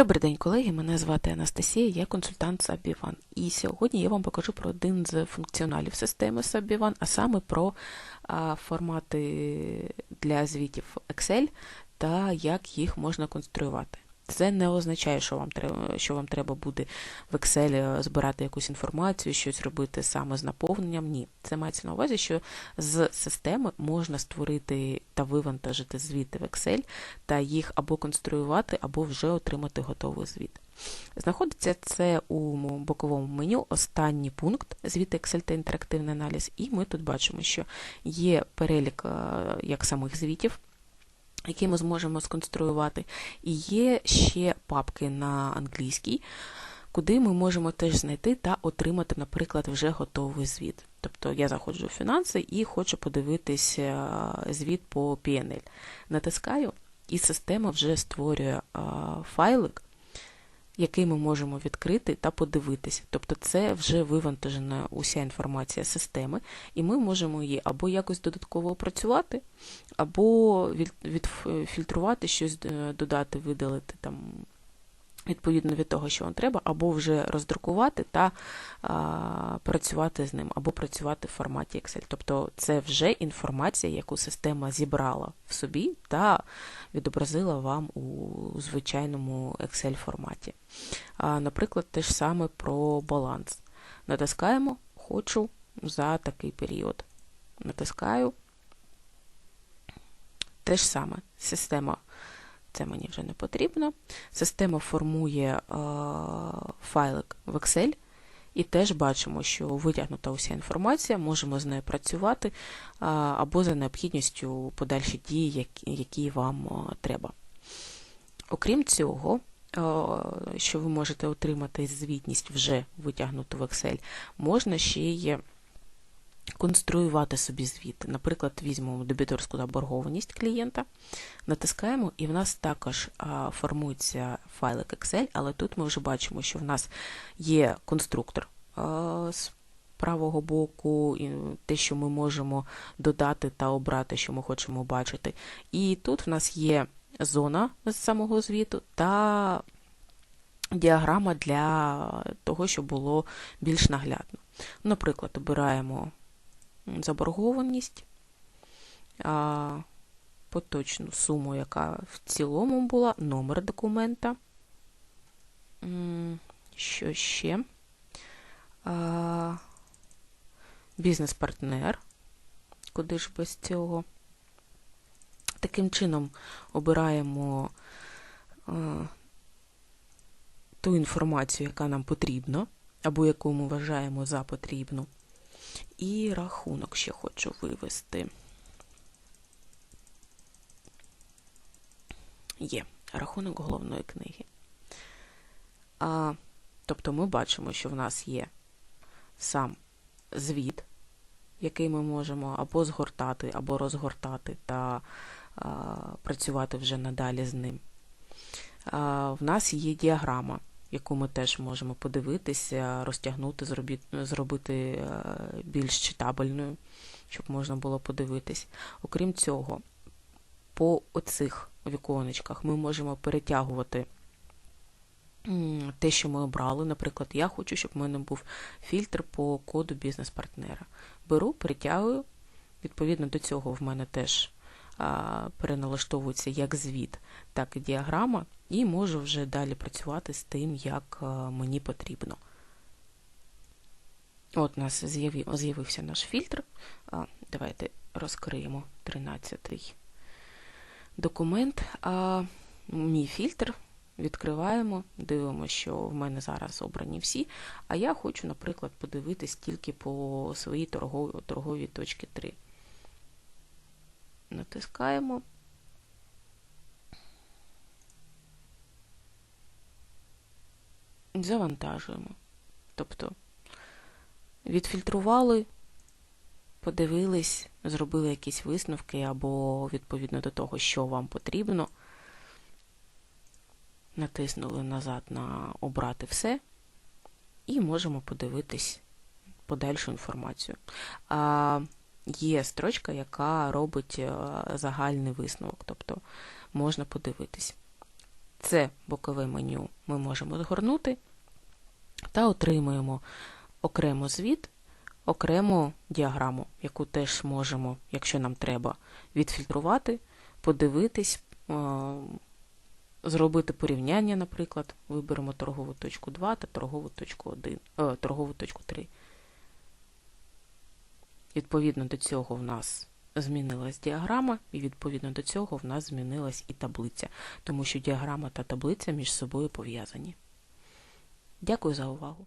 Добрий день, колеги. Мене звати Анастасія, я консультант Сабіван. І сьогодні я вам покажу про один з функціоналів системи Сабіван, а саме про формати для звітів Excel та як їх можна конструювати. Це не означає, що вам треба, що вам треба буде в Excel збирати якусь інформацію, щось робити саме з наповненням. Ні, це мається на увазі, що з системи можна створити та вивантажити звіти в Excel та їх або конструювати, або вже отримати готовий звіт. Знаходиться це у боковому меню останній пункт звіти Excel та інтерактивний аналіз, і ми тут бачимо, що є перелік як самих звітів які ми зможемо сконструювати. І є ще папки на англійській, куди ми можемо теж знайти та отримати, наприклад, вже готовий звіт. Тобто я заходжу в фінанси і хочу подивитися звіт по PNL. Натискаю, і система вже створює файлик який ми можемо відкрити та подивитися. Тобто це вже вивантажена уся інформація системи, і ми можемо її або якось додатково опрацювати, або відфільтрувати щось, е, додати, видалити там відповідно від того, що вам треба, або вже роздрукувати та а, працювати з ним, або працювати в форматі Excel. Тобто це вже інформація, яку система зібрала в собі та відобразила вам у звичайному Excel форматі. А, Наприклад, те ж саме про баланс. Натискаємо Хочу за такий період. Натискаю. Те ж саме система це мені вже не потрібно. Система формує е, файлик в Excel, і теж бачимо, що витягнута уся інформація, можемо з нею працювати е, або за необхідністю подальші дії, які, вам е, треба. Окрім цього, що ви можете отримати звітність вже витягнуту в Excel, можна ще й конструювати собі звіт. Наприклад, візьмемо дебіторську заборгованість клієнта, натискаємо, і в нас також формується файлик Excel, але тут ми вже бачимо, що в нас є конструктор з правого боку, і те, що ми можемо додати та обрати, що ми хочемо бачити. І тут в нас є зона з самого звіту та діаграма для того, щоб було більш наглядно. Наприклад, обираємо заборгованість, поточну суму, яка в цілому була, номер документа. Що ще? Бізнес-партнер, куди ж без цього. Таким чином обираємо ту інформацію, яка нам потрібна, або яку ми вважаємо за потрібну. І рахунок ще хочу вивести. Є рахунок головної книги. А, Тобто ми бачимо, що в нас є сам звіт, який ми можемо або згортати, або розгортати та а, працювати вже надалі з ним. А, В нас є діаграма яку ми теж можемо подивитися, розтягнути, зробити е, більш читабельною, щоб можна було подивитись. Окрім цього, по оцих віконечках ми можемо перетягувати те, що ми обрали. Наприклад, я хочу, щоб в мене був фільтр по коду бізнес-партнера. Беру, перетягую, відповідно до цього в мене теж переналаштовується як звіт, так і діаграма, і можу вже далі працювати з тим, як мені потрібно. От у нас з'явився наш фільтр. Давайте розкриємо 13-й документ. Мій фільтр. Відкриваємо, дивимося, що в мене зараз обрані всі. А я хочу, наприклад, подивитись тільки по своїй торговій, торговій точці 3 натискаємо. Завантажуємо. Тобто відфільтрували, подивились, зробили якісь висновки, або відповідно до того, що вам потрібно. Натиснули назад на Обрати все, і можемо подивитись подальшу інформацію. Є строчка, яка робить е, загальний висновок, тобто можна подивитись. Це бокове меню ми можемо згорнути та отримуємо окремо звіт, окрему діаграму, яку теж можемо, якщо нам треба, відфільтрувати, подивитись, е, зробити порівняння, наприклад, виберемо торгову точку 2 та торгову точку 1, е, торгову точку 3. Відповідно до цього в нас змінилась діаграма, і відповідно до цього в нас змінилась і таблиця, тому що діаграма та таблиця між собою пов'язані. Дякую за увагу!